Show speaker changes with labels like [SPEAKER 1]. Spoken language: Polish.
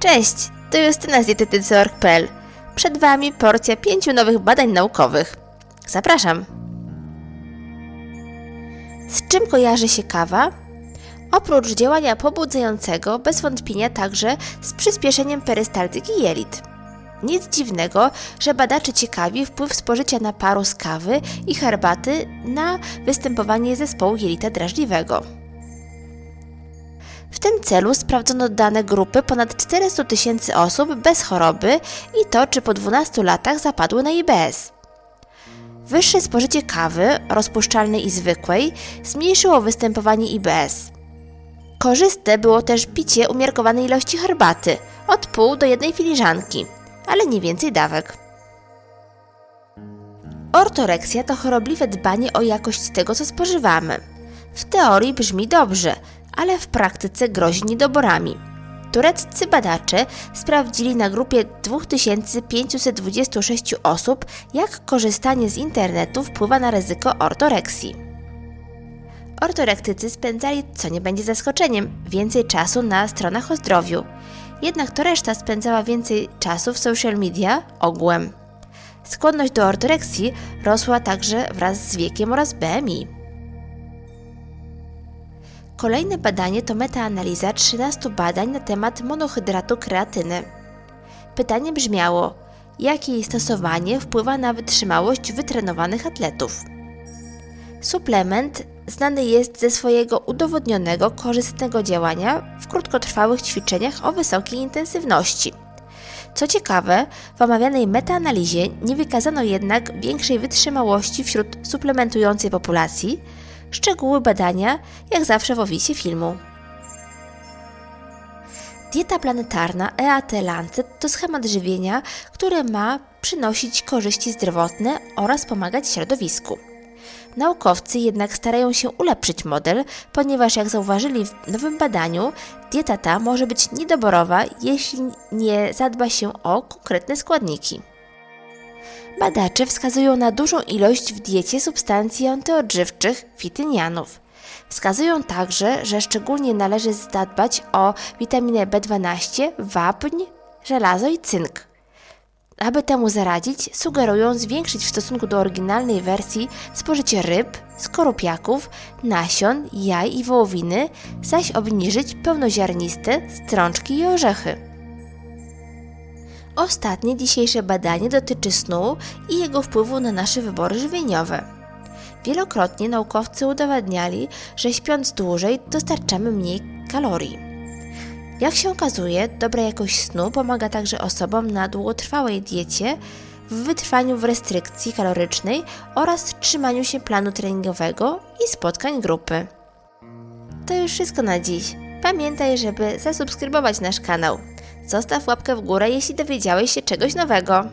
[SPEAKER 1] Cześć, to Justyna z dietetycy.org.pl. Przed Wami porcja pięciu nowych badań naukowych. Zapraszam. Z czym kojarzy się kawa? Oprócz działania pobudzającego, bez wątpienia także z przyspieszeniem perystaltyki jelit. Nic dziwnego, że badacze ciekawi wpływ spożycia naparu z kawy i herbaty na występowanie zespołu jelita drażliwego. W tym celu sprawdzono dane grupy ponad 400 tysięcy osób bez choroby i to, czy po 12 latach zapadły na IBS. Wyższe spożycie kawy, rozpuszczalnej i zwykłej, zmniejszyło występowanie IBS. Korzystne było też picie umiarkowanej ilości herbaty, od pół do jednej filiżanki, ale nie więcej dawek. Ortoreksja to chorobliwe dbanie o jakość tego, co spożywamy. W teorii brzmi dobrze, ale w praktyce grozi niedoborami. Tureccy badacze sprawdzili na grupie 2526 osób, jak korzystanie z internetu wpływa na ryzyko ortoreksji. Ortorektycy spędzali, co nie będzie zaskoczeniem, więcej czasu na stronach o zdrowiu. Jednak to reszta spędzała więcej czasu w social media ogółem. Skłonność do ortoreksji rosła także wraz z wiekiem oraz BMI. Kolejne badanie to metaanaliza 13 badań na temat monohydratu kreatyny. Pytanie brzmiało: jakie jej stosowanie wpływa na wytrzymałość wytrenowanych atletów? Suplement znany jest ze swojego udowodnionego korzystnego działania w krótkotrwałych ćwiczeniach o wysokiej intensywności. Co ciekawe, w omawianej metaanalizie nie wykazano jednak większej wytrzymałości wśród suplementującej populacji. Szczegóły badania, jak zawsze w opisie filmu. Dieta planetarna EAT Lancet to schemat żywienia, który ma przynosić korzyści zdrowotne oraz pomagać środowisku. Naukowcy jednak starają się ulepszyć model, ponieważ jak zauważyli w nowym badaniu, dieta ta może być niedoborowa, jeśli nie zadba się o konkretne składniki. Badacze wskazują na dużą ilość w diecie substancji antyodżywczych fitynianów. Wskazują także, że szczególnie należy zadbać o witaminę B12, wapń, żelazo i cynk. Aby temu zaradzić, sugerują zwiększyć w stosunku do oryginalnej wersji spożycie ryb, skorupiaków, nasion, jaj i wołowiny, zaś obniżyć pełnoziarniste strączki i orzechy. Ostatnie dzisiejsze badanie dotyczy snu i jego wpływu na nasze wybory żywieniowe. Wielokrotnie naukowcy udowadniali, że śpiąc dłużej dostarczamy mniej kalorii. Jak się okazuje, dobra jakość snu pomaga także osobom na długotrwałej diecie w wytrwaniu w restrykcji kalorycznej oraz trzymaniu się planu treningowego i spotkań grupy. To już wszystko na dziś. Pamiętaj, żeby zasubskrybować nasz kanał. Zostaw łapkę w górę, jeśli dowiedziałeś się czegoś nowego.